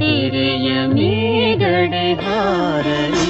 ಹಿರಿಯ ಮೇಗಡೆ ಹಾರಲಿ